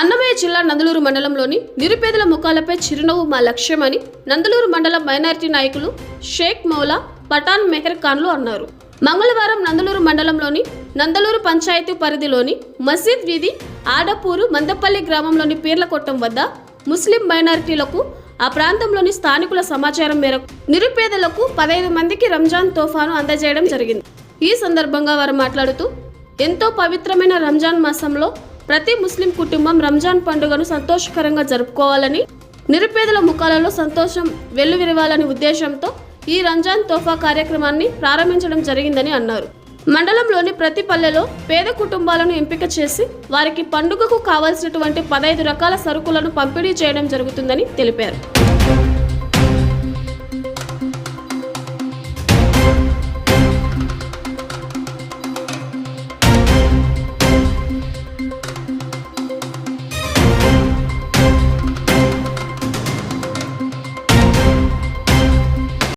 అన్నమయ్య జిల్లా నందలూరు మండలంలోని నిరుపేదల ముఖాలపై చిరునవ్వు మా లక్ష్యమని నందలూరు మండలం మైనారిటీ నాయకులు షేక్ మౌలా పఠాన్ మెహర్ ఖాన్లు అన్నారు. మంగళవారం నందలూరు మండలంలోని నందలూరు పంచాయతీ పరిధిలోని మసీద్ వీధి ఆడపూరు మందపల్లి గ్రామంలోని పీర్లకొట్టం వద్ద ముస్లిం మైనారిటీలకు ఆ ప్రాంతంలోని స్థానికుల సమాచారం మేరకు నిరుపేదలకు పదహైదు మందికి రంజాన్ తోఫాను అందజేయడం జరిగింది. ఈ సందర్భంగా వారు మాట్లాడుతూ ఎంతో పవిత్రమైన రంజాన్ మాసంలో ప్రతి ముస్లిం కుటుంబం రంజాన్ పండుగను సంతోషకరంగా జరుపుకోవాలని నిరుపేదల ముఖాలలో సంతోషం వెల్లువిరవాలని ఉద్దేశంతో ఈ రంజాన్ తోఫా కార్యక్రమాన్ని ప్రారంభించడం జరిగిందని అన్నారు. మండలంలోని ప్రతి పల్లెలో పేద కుటుంబాలను ఎంపిక చేసి వారికి పండుగకు కావాల్సినటువంటి పదహైదు రకాల సరుకులను పంపిణీ చేయడం జరుగుతుందని తెలిపారు.